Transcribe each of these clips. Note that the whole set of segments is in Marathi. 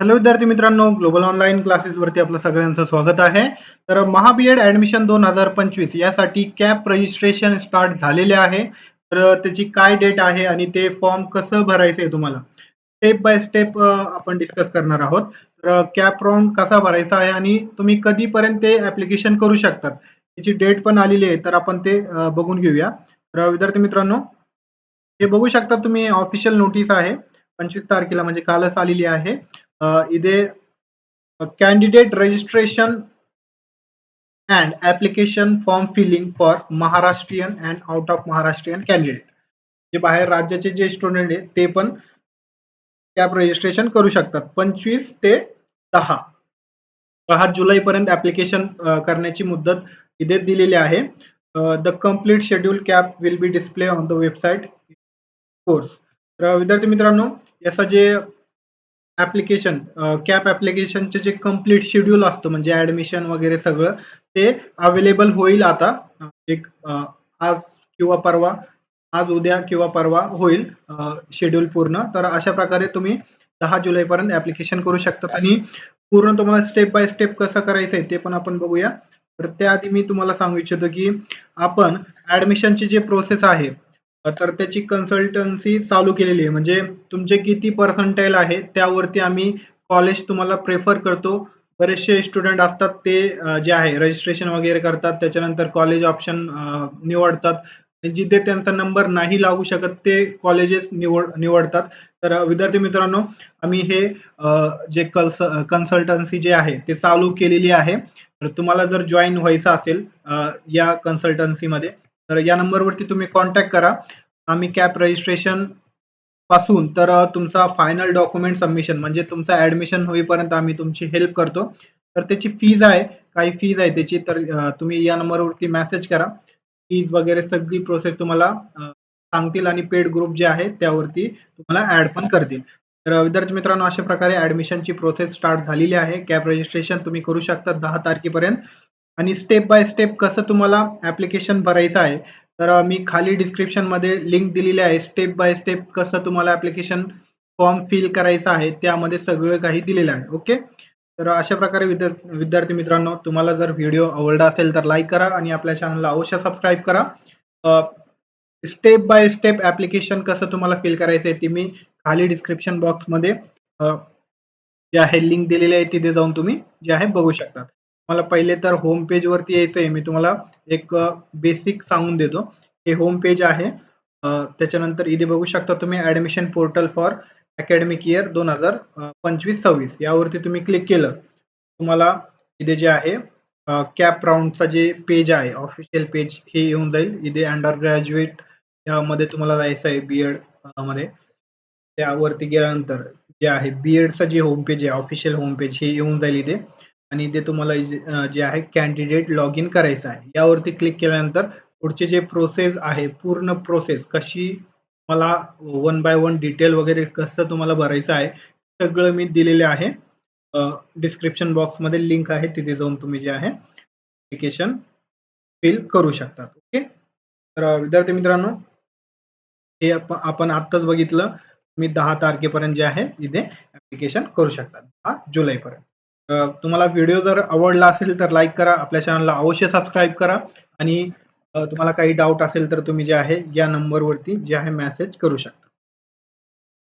हॅलो विद्यार्थी मित्रांनो ग्लोबल ऑनलाईन क्लासेस वरती आपलं सगळ्यांचं स्वागत आहे. तर महाबीएड ऍडमिशन दोन हजार पंचवीस यासाठी कॅप रजिस्ट्रेशन स्टार्ट झालेले आहे. तर त्याची काय डेट आहे आणि ते फॉर्म कसं भरायचं आहे तुम्हाला? स्टेप बाय स्टेप आपण डिस्कस करणार आहोत. तर कॅप राऊंड कसा भरायचा आहे आणि तुम्ही कधीपर्यंत ते ऍप्लिकेशन करू शकतात? त्याची डेट पण आलेली आहे तर आपण ते बघून घेऊया. तर विद्यार्थी मित्रांनो हे बघू शकता तुम्ही ऑफिशियल नोटीस आहे. पंचवीस तारखेला म्हणजे कालच आलेली आहे. अ, इथे candidate registration and application form filling for Maharashtrian and out of Maharashtrian candidate जे बाहेर राज्याचे जे स्टुडंट आहेत ते पण कॅप रजिस्ट्रेशन करू शकतात. पंचवीस ते दहा. दहा जुलैपर्यंत ऍप्लिकेशन uh, करण्याची मुदत इथे दिलेली आहे. The complete schedule CAP will be display on the website course तर विद्यार्थी मित्रांनो याचा जे ऍप्लिकेशन कॅप ऍप्लिकेशनचे जे कंप्लीट शेड्यूल असतो म्हणजे ऍडमिशन वगैरे सगळं ते अवेलेबल होईल आता. एक आज किंवा परवा आज उद्या किंवा परवा होईल शेड्यूल पूर्ण. तर अशा प्रकारे तुम्ही दहा जुलै पर्यंत ऍप्लिकेशन करू शकतात. आणि पूर्ण तुम्हाला स्टेप बाय स्टेप कसं करायचं आहे ते पण आपण बघूया. तर त्याआधी मी तुम्हाला सांगू इच्छितो की आपण ऍडमिशनची जे प्रोसेस आहे तर त्याची कन्सल्टन्सी चालू केलेली आहे. म्हणजे तुमचे किती पर्सेंटाईल आहे त्यावरती आम्ही कॉलेज तुम्हाला प्रेफर करतो. बरेचसे स्टुडंट असतात ते जे आहे रजिस्ट्रेशन वगैरे करतात. त्याच्यानंतर कॉलेज ऑप्शन निवडतात. जिथे त्यांचा नंबर नाही लागू शकत ते कॉलेजेस निवड निवडतात. तर विद्यार्थी मित्रांनो आम्ही हे जे कल्स कन्सल्टन्सी जे आहे ते चालू केलेली आहे. तर तुम्हाला जर जॉईन व्हायचं असेल या कन्सल्टन्सीमध्ये तर या नंबरवरती तुम्ही कॉन्टॅक्ट करा. आम्ही कॅप रजिस्ट्रेशनपासून तर तुमचा फायनल डॉक्युमेंट सबमिशन म्हणजे तुमचं ऍडमिशन होईपर्यंत आम्ही तुमची हेल्प करतो. तर त्याची फीज आहे काही फीज आहे त्याची तर तुम्ही या नंबरवरती मेसेज करा. फीज वगैरे सगळी प्रोसेस तुम्हाला सांगतील आणि पेड ग्रुप जे आहे त्यावरती तुम्हाला ऍड पण करतील. तर विद्यार्थी मित्रांनो अशा प्रकारे ऍडमिशनची प्रोसेस स्टार्ट झालेली आहे. कॅप रजिस्ट्रेशन तुम्ही करू शकता दहा तारखेपर्यंत. आणि स्टेप बाय स्टेप कसं तुम्हाला ऍप्लिकेशन भरायचं आहे तर मी खाली डिस्क्रिप्शनमध्ये लिंक दिलेली आहे. स्टेप बाय स्टेप कसं तुम्हाला ऍप्लिकेशन फॉर्म फिल करायचा आहे त्यामध्ये सगळं काही दिलेलं आहे. ओके तर अशा प्रकारे विद्या विद्यार्थी मित्रांनो तुम्हाला जर व्हिडिओ आवडला असेल तर लाईक करा आणि आपल्या चॅनलला अवश्य सबस्क्राईब करा. स्टेप बाय स्टेप ऍप्लिकेशन कसं तुम्हाला फिल करायचं आहे ती मी खाली डिस्क्रिप्शन बॉक्समध्ये जे आहे लिंक दिलेली आहे तिथे जाऊन तुम्ही जे आहे बघू शकता. मला पहिले तर होम पेज वरती यायचं आहे मी तुम्हाला एक बेसिक सांगून देतो. हे होम पेज आहे. त्याच्यानंतर इथे बघू शकता तुम्ही admission portal for academic year दोन हजार पंचवीस सव्वीस. यावरती तुम्ही क्लिक केलं. तुम्हाला इथे जे आहे कॅप राऊंडचा जे पेज आहे ऑफिशियल पेज हे येऊन जाईल. इथे अंडर ग्रॅज्युएट यामध्ये तुम्हाला जायचं आहे बी एडमध्ये. त्यावरती गेल्यानंतर जे आहे बी एडचं जे होम पेज आहे ऑफिशियल होम पेज हे येऊन जाईल इथे. आणि इथे तुम्हाला इजे- जे आहे कॅन्डिडेट लॉग इन करायचं आहे. यावरती क्लिक केल्यानंतर पुढचे जे प्रोसेस आहे पूर्ण प्रोसेस कशी मला वन बाय वन डिटेल वगैरे कसं तुम्हाला भरायचं आहे सगळं मी दिलेले आहे. डिस्क्रिप्शन बॉक्समध्ये लिंक आहे तिथे जाऊन तुम्ही जे आहे ॲप्लिकेशन फिल करू शकता ओके तर विद्यार्थी मित्रांनो हे आपण आत्ताच बघितलं. मी दहा तारखेपर्यंत जे आहे इथे ॲप्लिकेशन करू शकता दहा जुलैपर्यंत. तुम्हाला व्हिडिओ जर आवडला असेल तर लाईक करा. आपल्या चॅनलला अवश्य सबस्क्राईब करा. आणि तुम्हाला काही डाऊट असेल तर तुम्ही जे आहे या नंबरवरती जे आहे मेसेज करू शकता.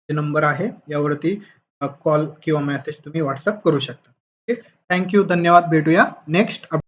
जे नंबर आहे यावरती कॉल किंवा मेसेज तुम्ही व्हॉट्सअप करू शकता. ओके थँक्यू धन्यवाद. भेटूया नेक्स्ट